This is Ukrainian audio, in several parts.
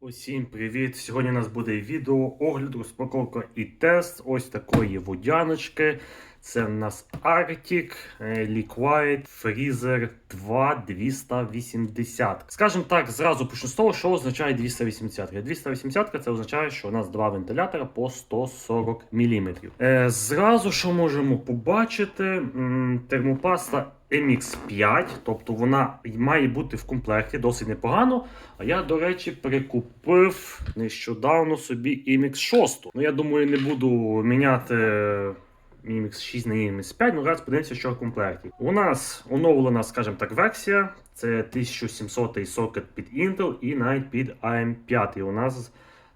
Усім привіт! Сьогодні у нас буде відео, огляд, розпаковка і тест ось такої водяночки. Це в нас Arctic е, Liquid Freezer 2 280. Скажімо так, зразу почну з того, що означає 280. 280 це означає, що у нас два вентилятора по 140 мм. Е, зразу що можемо побачити, термопаста MX5, тобто вона має бути в комплекті досить непогано. А я, до речі, прикупив нещодавно собі MX6. Ну, я думаю, не буду міняти MX6 на MX5, ну раз подивимося, що в комплекті. У нас оновлена, скажімо так, версія. Це 1700 сокет під Intel і навіть під AM5. У нас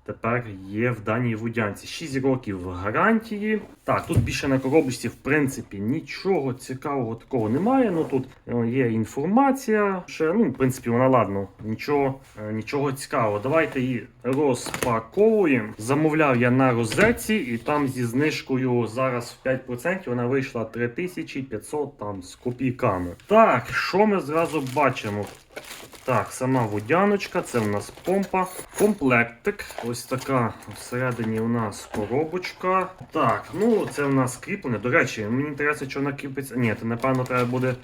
тепер є в даній водянці 6 років гарантії. Так, тут більше на коробочці, в принципі, нічого цікавого такого немає. Ну тут е, є інформація. Ще, ну, в принципі, вона ладно, нічого, е, нічого цікавого. Давайте її розпаковуємо. Замовляв я на розетці, і там зі знижкою зараз в 5% вона вийшла 3500 там з копійками. Так, що ми зразу бачимо? Так, сама водяночка, це у нас помпа. Комплектик. Ось така всередині у нас коробочка. Так, ну це у нас кріплення. До речі, мені інтересно, що вона кріпиться. Ні, це напевно треба буде.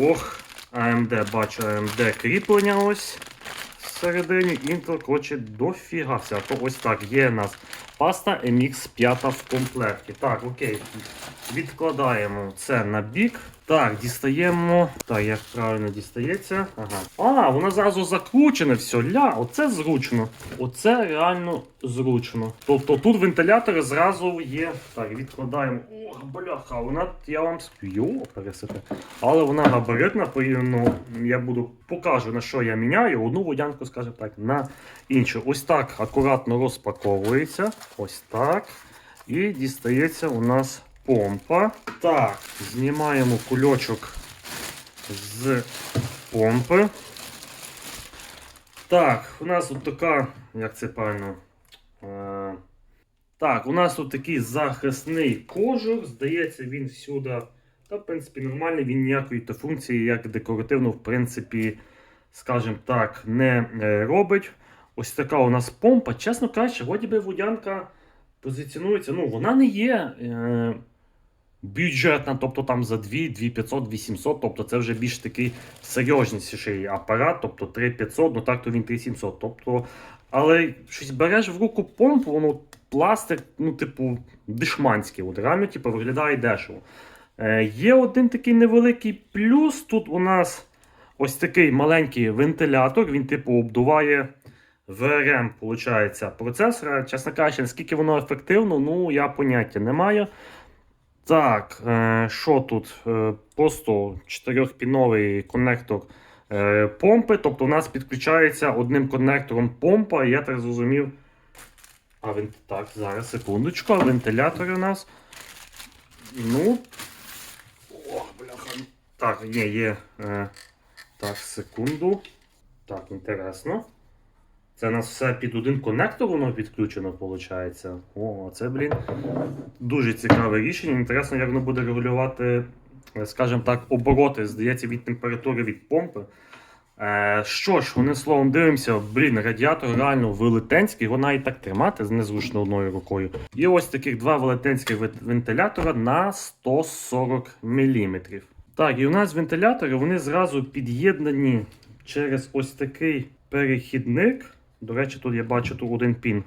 Ох, AMD, бачу AMD кріплення ось всередині. Intel, коротше, дофіга. То ось так, є у нас паста MX5 в комплекті. Так, окей. Відкладаємо це на бік. Так, дістаємо. Так, як правильно дістається. Ага. А, воно зразу закручене все. Ля, оце зручно. Оце реально зручно. Тобто тут вентилятори зразу є. Так, відкладаємо. Ох, бляха, вона, я вам йо, пересити. Але вона габаритна, порівняно, я буду покажу на що я міняю. Одну водянку, скажімо так, на іншу. Ось так акуратно розпаковується. Ось так. І дістається у нас помпа. Так, знімаємо кульочок з помпи. Так, у нас тут така, як це правильно? Е, так, у нас тут такий захисний кожух. Здається, він всюди. Та, в принципі, нормальний, він ніякої та функції, як декоративно, в принципі, скажімо так, не е, робить. Ось така у нас помпа. Чесно кажучи, вроді би водянка позиціонується. Ну, вона не є. Е, бюджетна, тобто там за 2, 2500, 2700, тобто це вже більш такий серйозніший апарат, тобто 3500, ну так то він 3700. Тобто, але щось береш в руку помпу, воно пластик, ну, типу, дешманський, от реально типу, виглядає дешево. Е, є один такий невеликий плюс. Тут у нас ось такий маленький вентилятор, він, типу, обдуває. ВРМ, виходить, процесора. Чесно кажучи, наскільки воно ефективно, ну я поняття не маю. Так, е, що тут? Е, просто чотирьохпіновий коннектор е, помпи. Тобто у нас підключається одним коннектором помпа, я так зрозумів. А він так, зараз, секундочку, а вентилятори у нас. Ну. Ох, бляха. Так, є, є. Так, секунду. Так, інтересно. Це у нас все під один коннектор воно підключено, виходить. О, це, блін, дуже цікаве рішення. Інтересно, як воно буде регулювати, е, скажімо так, обороти, здається, від температури від помпи. Е, що ж, вони словом дивимося, блін, радіатор реально велетенський, його навіть так тримати незручно одною рукою. І ось таких два велетенських вентилятора на 140 мм. Так, і у нас вентилятори вони зразу під'єднані через ось такий перехідник. До речі, тут я бачу тут один пін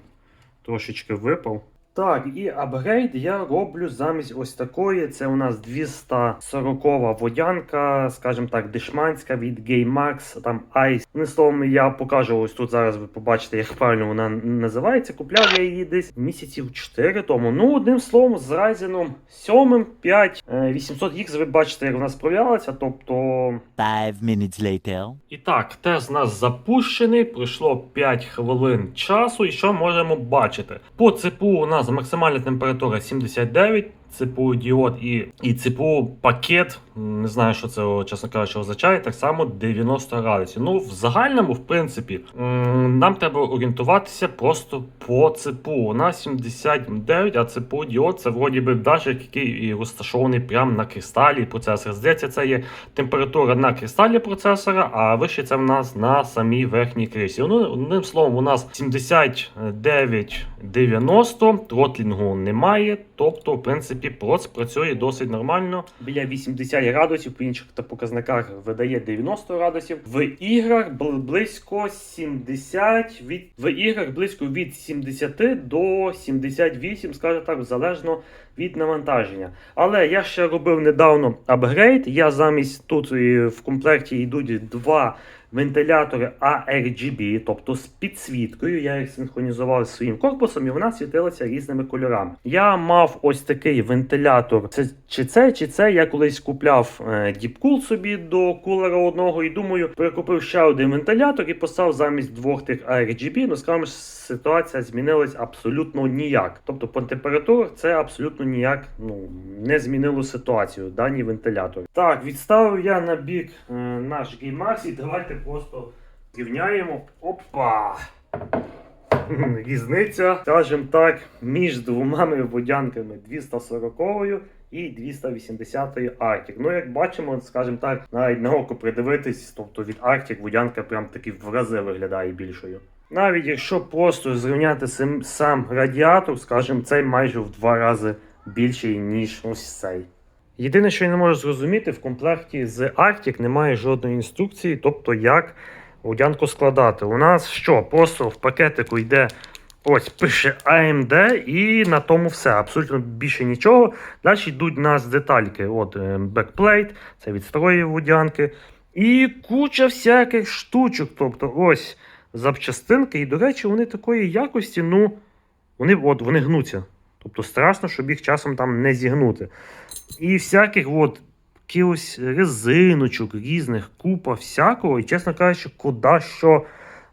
трошечки випав. Так, і апгрейд я роблю замість ось такої. Це у нас 240 водянка, скажімо так, дешманська від GameMax, там Ice. Ну, словом, я покажу ось тут зараз ви побачите, як правильно вона називається. Купляв я її десь місяців 4 тому. Ну, одним словом, з Ryzen 7 5 800X ви бачите, як вона справлялася. Тобто Five minutes later. і так, тест у нас запущений, пройшло 5 хвилин часу, і що можемо бачити? По ЦПУ у нас максимальна температура 79, ЦПУ діод і, і ЦПУ пакет. Не знаю, що це, чесно кажучи, означає. Так само 90 градусів. Ну, в загальному, в принципі, нам треба орієнтуватися просто по ЦПУ. У нас 79, а ЦПУ діод це вроді би датчик, який розташований прямо на кристалі процесора. Здається, це є температура на кристалі процесора, а вище це в нас на самій верхній крисі. Ну, одним словом, у нас 79-90, тротлінгу немає, тобто, в принципі, проц працює досить нормально. Біля 80 градусів, по інших та показниках видає 90 градусів. В іграх близько 70, від, в іграх близько від 70 до 78, скажімо так, залежно від навантаження. Але я ще робив недавно апгрейд. Я замість тут е, в комплекті йдуть два вентилятори ARGB, тобто з підсвіткою. Я їх синхронізував зі своїм корпусом, і вона світилася різними кольорами. Я мав ось такий вентилятор. Це чи це, чи це. Я колись купляв е, собі до кулера одного і думаю, перекупив ще один вентилятор і поставив замість двох тих ARGB. Ну скажімо, ситуація змінилась абсолютно ніяк. Тобто по температурах це абсолютно ніяк ну, не змінило ситуацію, дані вентилятори. Так, відставив я на бік е, наш геймакс і давайте просто рівняємо. Опа! Різниця, скажімо так, між двома водянками 240 і 280 Arctic. Ну, як бачимо, скажімо так, навіть на око придивитись, тобто від Arctic водянка прям таки в рази виглядає більшою. Навіть якщо просто зрівняти сам радіатор, скажімо, цей майже в два рази більший, ніж ось цей. Єдине, що я не можу зрозуміти, в комплекті з Arctic немає жодної інструкції, тобто як водянку складати. У нас що? Просто в пакетику йде ось пише AMD і на тому все. Абсолютно більше нічого. Далі йдуть нас детальки. От бекплейт, це від старої водянки. І куча всяких штучок. Тобто ось запчастинки. І, до речі, вони такої якості, ну, вони, от, вони гнуться. Тобто страшно, щоб їх часом там не зігнути. І всяких от якихось резиночок різних, купа всякого. І, чесно кажучи, куди що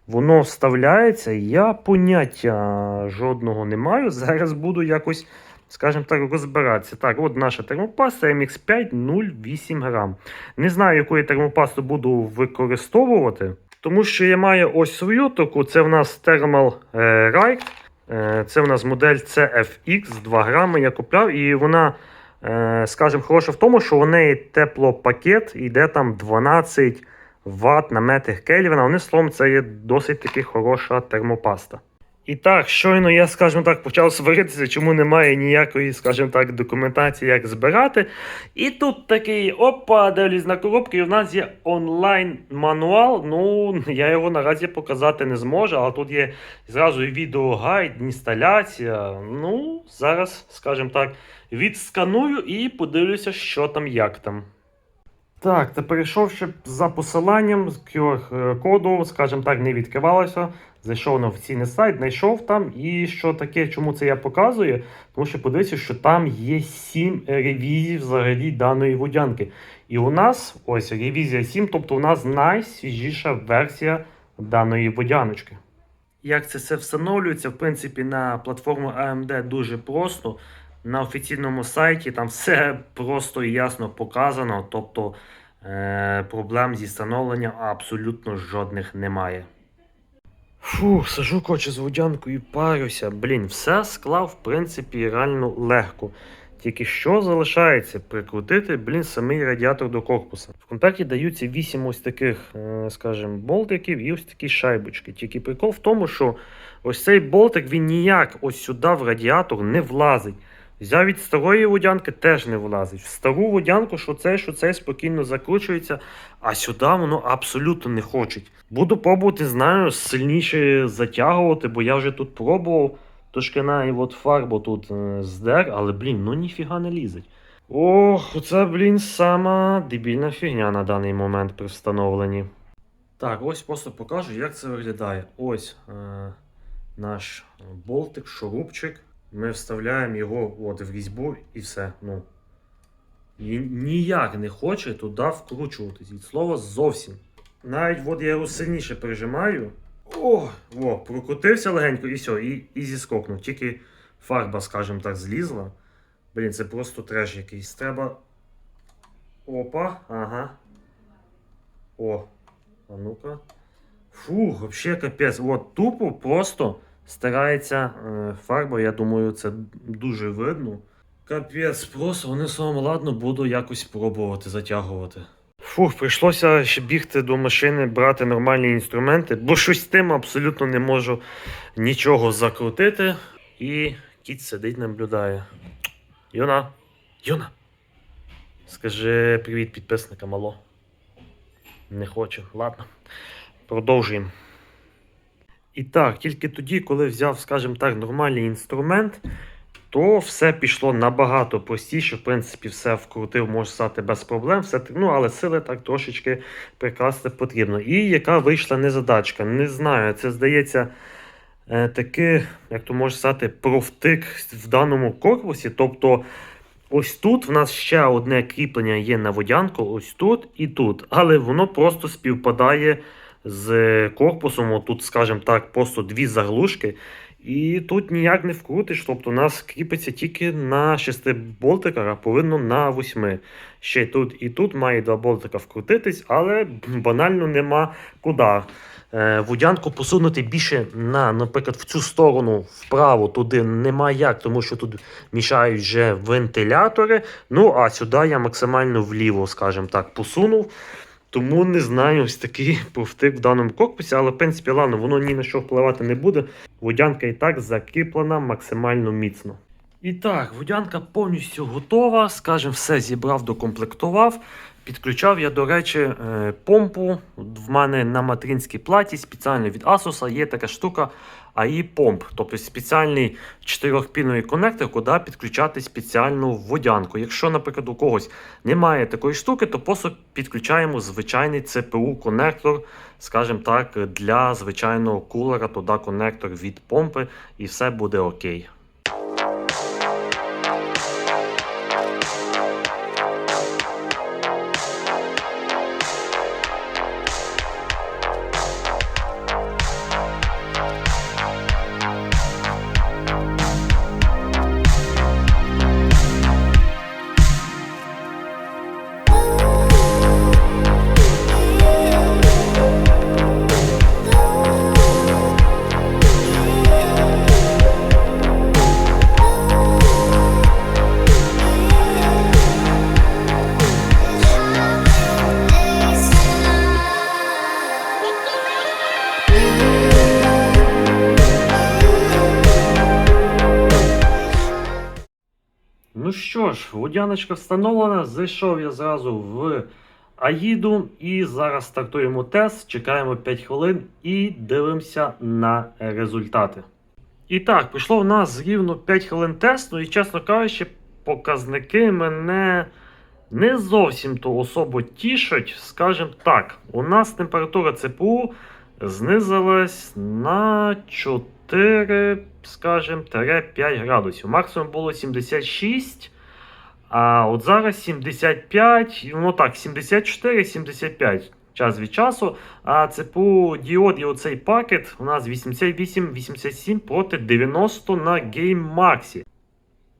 воно вставляється, я поняття жодного не маю. Зараз буду якось, скажімо так, розбиратися. Так, от наша термопаста MX5 0,8 грам. Не знаю, яку я термопасту буду використовувати, тому що я маю ось свою таку. Це в нас Thermal е, Right. Е, Це в нас модель CFX 2 грами я купляв, і вона, скажімо, хороша в тому, що у неї теплопакет йде там 12 Вт на метр Кельвіна. Вони словом, це є досить таки хороша термопаста. І так, щойно я, скажімо так, почав сваритися, чому немає ніякої, скажімо так, документації, як збирати. І тут такий опа, дивлюсь на коробки, і в нас є онлайн-мануал. Ну, я його наразі показати не зможу, але тут є зразу і відеогайд, інсталяція. Ну, зараз, скажімо так, відсканую і подивлюся, що там, як там. Так, та перейшовши за посиланням з QR-коду, скажімо так, не відкривалося. Зайшов на офіційний сайт, знайшов там. І що таке, чому це я показую? Тому що подивіться, що там є 7 ревізій взагалі даної водянки. І у нас ось ревізія 7, тобто у нас найсвіжіша версія даної водяночки. Як це все встановлюється, в принципі, на платформу AMD дуже просто. На офіційному сайті там все просто і ясно показано, тобто е- проблем зі встановленням абсолютно жодних немає. Фу, сажу коротше з водянкою і парюся. Блін, все склав, в принципі, реально легко. Тільки що залишається прикрутити, блін, самий радіатор до корпуса. В комплекті даються 8 ось таких, е, скажімо, болтиків і ось такі шайбочки. Тільки прикол в тому, що ось цей болтик він ніяк ось сюди в радіатор не влазить. Взяв від старої водянки теж не влазить. В стару водянку, що цей, що цей спокійно закручується, а сюди воно абсолютно не хоче. Буду пробувати, знаю, сильніше затягувати, бо я вже тут пробував. Трошки на от фарбу тут е, здер, але, блін, ну ніфіга не лізить. Ох, оце, блін, сама дебільна фігня на даний момент при встановленні. Так, ось просто покажу, як це виглядає. Ось е, наш болтик, шурупчик. Ми вставляємо його от в різьбу і все. Ну. І ніяк не хоче туди вкручуватись. Від слова зовсім. Навіть от я його сильніше прижимаю. О, о, прокрутився легенько і все, і, і зіскокнув. Тільки фарба, скажімо так, злізла. Блін, це просто треш якийсь. Треба. Опа, ага. О. А ну-ка. Фух, вообще капець. От тупо просто стирається е, фарба. Я думаю, це дуже видно. Капець, просто вони словом, ладно, буду якось пробувати затягувати. Фух, прийшлося ще бігти до машини, брати нормальні інструменти, бо щось з тим абсолютно не можу нічого закрутити. І кіт сидить, наблюдає. Юна, Юна. Скажи привіт підписникам, алло. Не хочу. Ладно. Продовжуємо. І так, тільки тоді, коли взяв, скажімо так, нормальний інструмент, то все пішло набагато простіше. В принципі, все вкрутив, може стати без проблем. Все, ну, але сили так трошечки прикласти потрібно. І яка вийшла незадачка? Не знаю, це здається. е, Таки, як то можна сказати, провтик в даному корпусі. Тобто, ось тут в нас ще одне кріплення є на водянку, ось тут і тут. Але воно просто співпадає з корпусом. Тут, скажімо так, просто дві заглушки. І тут ніяк не вкрутиш. Тобто, у нас кріпиться тільки на 6 болтиках, а повинно на 8. Ще тут і тут має два болтика вкрутитись, але банально нема куди. Е, Водянку посунути більше на, наприклад, в цю сторону вправо туди нема як, тому що тут мішають вже вентилятори. Ну а сюди я максимально вліво, скажімо так, посунув. Тому не знаю, ось такий повтик в даному корпусі, але в принципі, ладно, воно ні на що впливати не буде. Водянка і так закріплена максимально міцно. І так, водянка повністю готова. Скажімо, все зібрав, докомплектував. Підключав я, до речі, е, помпу. В мене на материнській платі спеціально від Asus є така штука AI помп, тобто спеціальний чотирьохпінний конектор, куди підключати спеціальну водянку. Якщо, наприклад, у когось немає такої штуки, то просто підключаємо звичайний CPU конектор, скажімо так, для звичайного кулера, туди конектор від помпи, і все буде окей. Водяночка встановлена. Зайшов я зразу в Аїду і зараз стартуємо тест, чекаємо 5 хвилин і дивимося на результати. І так, пішло в нас рівно 5 хвилин тесту, і, чесно кажучи, показники мене не зовсім то особо тішать. Скажімо так, у нас температура ЦПУ знизилась на 4, скажімо, 5 градусів. Максимум було 76. А от зараз 75, ну так, 74-75 час від часу. А ЦПУ діод і оцей пакет у нас 88-87 проти 90 на GameMax.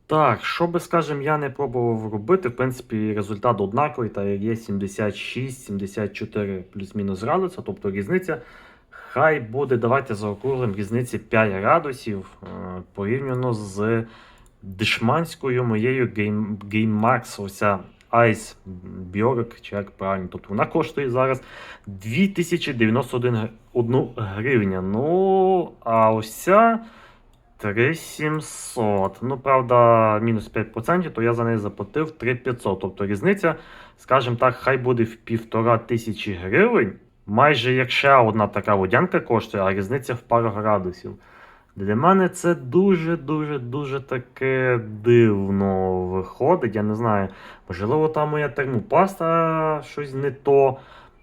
Так, що би, скажімо, я не пробував робити, в принципі, результат однаковий, та є 76-74 плюс-мінус градуса, тобто різниця. Хай буде, давайте заокруглим різниці 5 градусів е, порівняно з дешманською моєю Game, GameMax, оця Ice Bjork, чи як правильно. Тобто вона коштує зараз 2091 гривня. Ну, а ось ця 3700. Ну, правда, мінус 5%, то я за неї заплатив 3500. Тобто різниця, скажімо так, хай буде в півтора тисячі гривень. Майже як ще одна така водянка коштує, а різниця в пару градусів. Для мене це дуже-дуже дуже таке дивно виходить. Я не знаю. Можливо, там моя термопаста щось не то.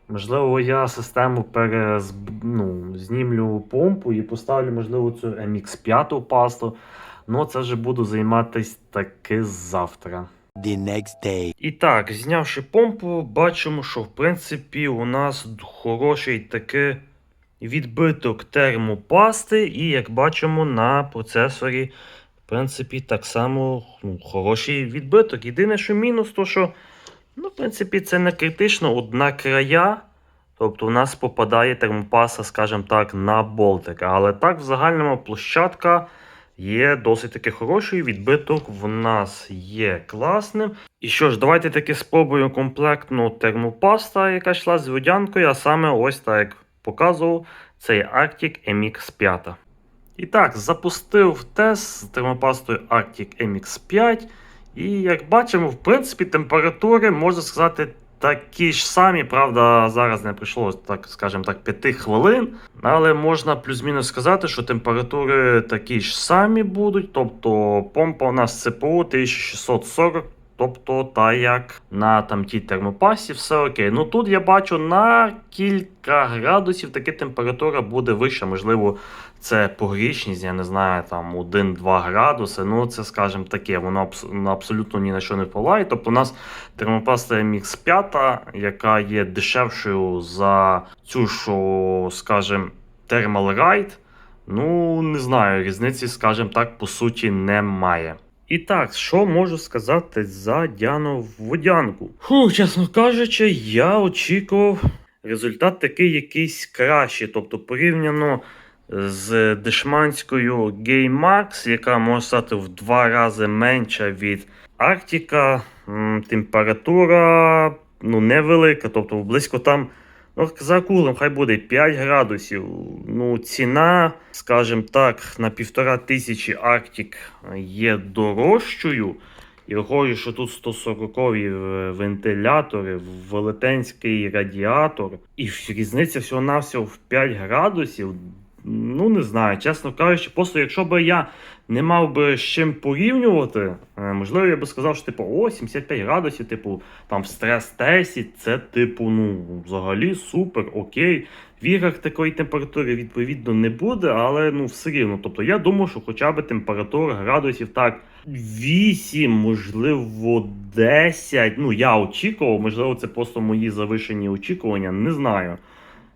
Можливо, я систему перез... ну, знімлю помпу і поставлю, можливо, цю MX5 пасту. Ну, це вже буду займатися таки завтра. The next day. І так, знявши помпу, бачимо, що в принципі у нас хороший таки відбиток термопасти, і як бачимо, на процесорі в принципі, так само ну, хороший відбиток. Єдине, що мінус, то що, ну, в принципі, це не критично. Одна края. Тобто у нас попадає термопаса, скажімо так, на болтик. Але так, в загальному площадка є досить таки хороший. Відбиток в нас є класним. І що ж, давайте таки спробуємо комплектну термопаста, яка йшла з водянкою, а саме ось так показував, цей Arctic MX5. І так, запустив тест з термопастою Arctic MX5. І як бачимо, в принципі, температури, можна сказати, такі ж самі. Правда, зараз не пройшло, так скажімо так, 5 хвилин. Але можна плюс-мінус сказати, що температури такі ж самі будуть. Тобто помпа у нас ЦПУ 1640. Тобто, та як на там тій термопасі, все окей. Ну тут я бачу на кілька градусів таки температура буде вища. Можливо, це погрішність, я не знаю, там 1-2 градуси. Ну, це, скажімо, таке, воно ну, абсолютно ні на що не впливає. Тобто, у нас термопаста MX 5, яка є дешевшою за цю, що, скажімо, Thermal Ride. Ну, не знаю, різниці, скажімо так, по суті, немає. І так, що можу сказати за Діану Водянку? Фу, чесно кажучи, я очікував результат такий якийсь кращий. Тобто, порівняно з дешманською Gaymax, яка може стати в два рази менша від Арктика, температура ну, невелика, тобто близько там. За кулем, хай буде 5 градусів. Ну, ціна, скажімо так, на півтора тисячі Арктик є дорожчою. І виходить, що тут 140 вентилятори, велетенський радіатор. І різниця всього-навсього в 5 градусів. Ну, не знаю, чесно кажучи, просто якщо б я не мав би з чим порівнювати, е, можливо, я би сказав, що типу, о, 75 градусів, типу, там в стрес-тесті, це, типу, ну, взагалі супер, окей. В іграх такої температури відповідно не буде, але ну все рівно. Тобто я думаю, що хоча б температура градусів так 8, можливо, 10. Ну, я очікував, можливо, це просто мої завишені очікування, не знаю.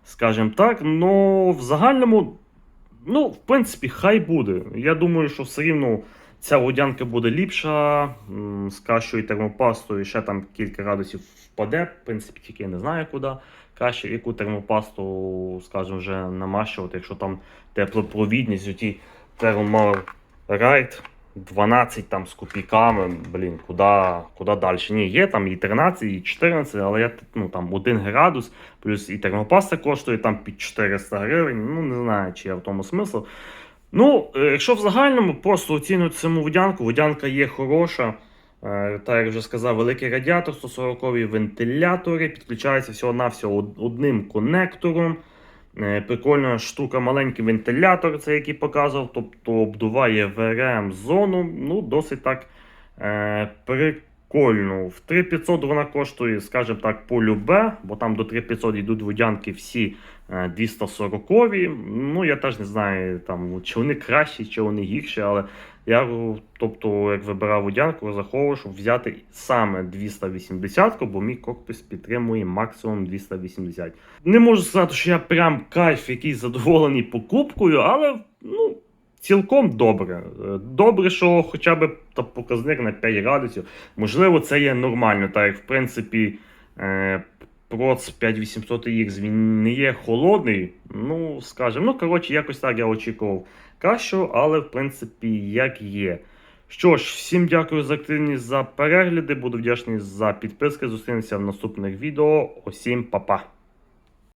Скажімо так, ну в загальному, ну, в принципі, хай буде. Я думаю, що все рівно ця водянка буде ліпша, з кращою термопастою, ще там кілька градусів впаде. В принципі, тільки я не знаю куди. Краще яку термопасту, скажімо, вже намащувати, якщо там теплопровідність, оті Thermal Ride 12 там з копійками, блін, куди, куди далі? Ні, є там і 13, і 14, але я ну, там 1 градус, плюс і термопаста коштує там під 400 гривень. Ну, не знаю, чи я в тому смисл. Ну, е, якщо в загальному просто оцінювати саму водянку, водянка є хороша. Е, Так як вже сказав, великий радіатор, 140 вентилятори, підключаються всього-навсього одним конектором. Е, Прикольна штука, маленький вентилятор, це який показував, тобто обдуває ВРМ зону. Ну, досить так е, прикольно. В 3500 вона коштує, скажімо так, по любе, бо там до 3500 йдуть водянки всі е, 240 Ну, я теж не знаю, там, чи вони кращі, чи вони гірші, але я, тобто, як вибирав водянку, розраховував, щоб взяти саме 280, бо мій корпус підтримує максимум 280. Не можу сказати, що я прям кайф якийсь задоволений покупкою, але ну, цілком добре. Е, Добре, що хоча б та показник на 5 градусів. Можливо, це є нормально, так як в принципі. Е, Проц 5800X він не є холодний. Ну, скажімо, ну, коротше, якось так я очікував кращого, але в принципі як є. Що ж, всім дякую за активність за перегляди. Буду вдячний за підписки. Зустрінемося в наступних відео. Усім па-па.